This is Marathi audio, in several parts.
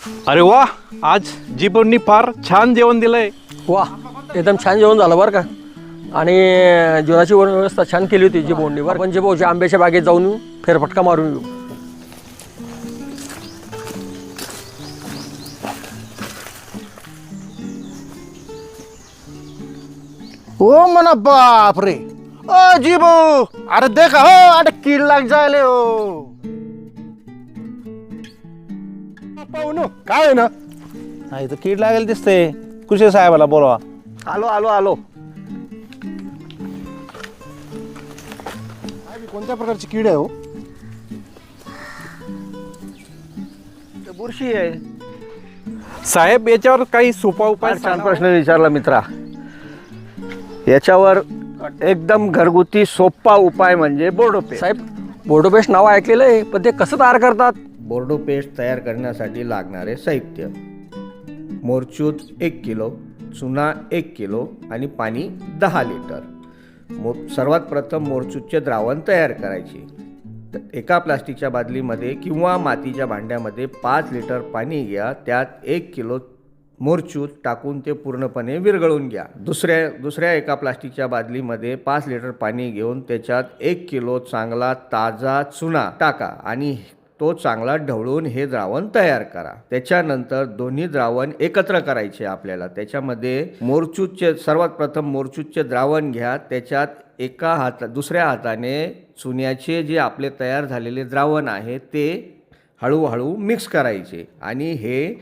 अरे वा आज जीपननी फार छान जेवण दिलंय. वा एकदम छान जेवण झालं बरं का? आणि जेवणाची व- व्यवस्था छान केली होती जी बोंडी बरं पण जे भाऊच्या आंब्याच्या बागेत जाऊन येऊ फेरफटका मारून येऊ. हो म्हणा बाप रे ओ जीबो अरे देखा हो अरे कीड लाग जायले हो. पाहू काय आहे ना? हा इथं कीड लागेल दिसते. कृषी साहेबाला बोलवा. आलो आलो आलो. कोणत्या प्रकारची कीड आहे हो? बुरशी आहे. साहेब याच्यावर काही सोपा उपाय फार छान सांगा. प्रश्न विचारला मित्रा. याच्यावर एकदम घरगुती सोपा उपाय म्हणजे बोर्डोपे साहेब बोर्डोपेस्ट नाव ऐकलेलं आहे पण ते कसं तयार करतात? बोर्डो पेस्ट तयार करण्यासाठी लागणारे साहित्य. मोरचूत एक किलो चुना एक किलो आणि पाणी दहा लिटर. मो सर्वात प्रथम मोरचूतचे द्रावण तयार करायचे. त- एका प्लास्टिकच्या बादलीमध्ये किंवा मातीच्या भांड्यामध्ये पाच लिटर पाणी घ्या त्यात एक किलो मोरचूत टाकून ते पूर्णपणे विरघळून घ्या. दुसऱ्या दुसऱ्या एका प्लास्टिकच्या बादलीमध्ये पाच लिटर पाणी घेऊन त्याच्यात एक किलो चांगला ताजा चुना टाका आणि तो चांगला ढवळून हे द्रावण तयार करा. त्याच्यानंतर दोन्ही द्रावण एकत्र करायचे आपल्याला. त्याच्यामध्ये मोरचूतचे सर्वात प्रथम मोरचूतचे द्रावण घ्या. त्याच्यात एका हात दुसऱ्या हाताने चुन्याचे जे आपले तयार झालेले द्रावण आहे ते हळूहळू मिक्स करायचे आणि हे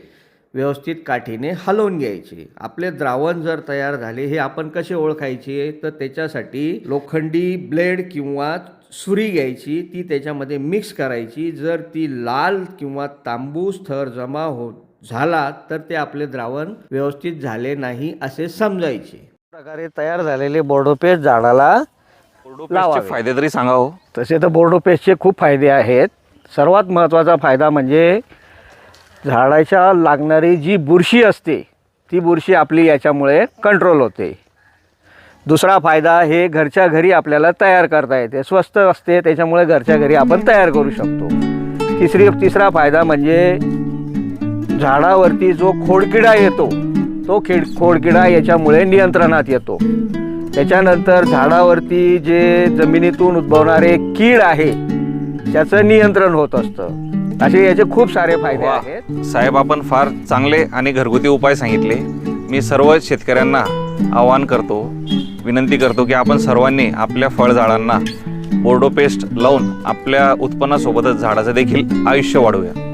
व्यवस्थित काठीने हलवून घ्यायचे. आपले द्रावण जर तयार झाले हे आपण कसे ओळखायचे? तर त्याच्यासाठी लोखंडी ब्लेड किंवा सुरी घ्यायची ती त्याच्यामध्ये मिक्स करायची. जर ती लाल किंवा तांबूस थर जमा हो झाला तर ते आपले द्रावण व्यवस्थित झाले नाही असे समजायचे. प्रकारे तयार झालेले बोर्डोपेस्ट झाडाला बोर्डोपेस्टचे फायदे तरी सांगा हो. तसे तर बोर्डोपेस्टचे खूप फायदे आहेत. सर्वात महत्त्वाचा फायदा म्हणजे झाडाच्या लागणारी जी बुरशी असते ती बुरशी आपली याच्यामुळे कंट्रोल होते. दुसरा फायदा हे घरच्या घरी आपल्याला तयार करता येते. स्वस्त असते त्याच्यामुळे घरच्या घरी आपण तयार करू शकतो. तिसरी तिसरा फायदा म्हणजे झाडावरती जो खोडकिडा येतो तो खेड खोडकिडा याच्यामुळे नियंत्रणात येतो. त्याच्यानंतर झाडावरती जे जमिनीतून उद्भवणारे कीड आहे त्याचं नियंत्रण होत असतं. असे याचे खूप सारे फायदे. आहेत. साहेब आपण फार चांगले आणि घरगुती उपाय सांगितले. मी सर्व शेतकऱ्यांना आवाहन करतो विनंती करतो की आपण सर्वांनी आपल्या फळझाडांना बोर्डो पेस्ट लावून आपल्या उत्पन्नासोबतच झाडाचं देखील आयुष्य वाढवूया.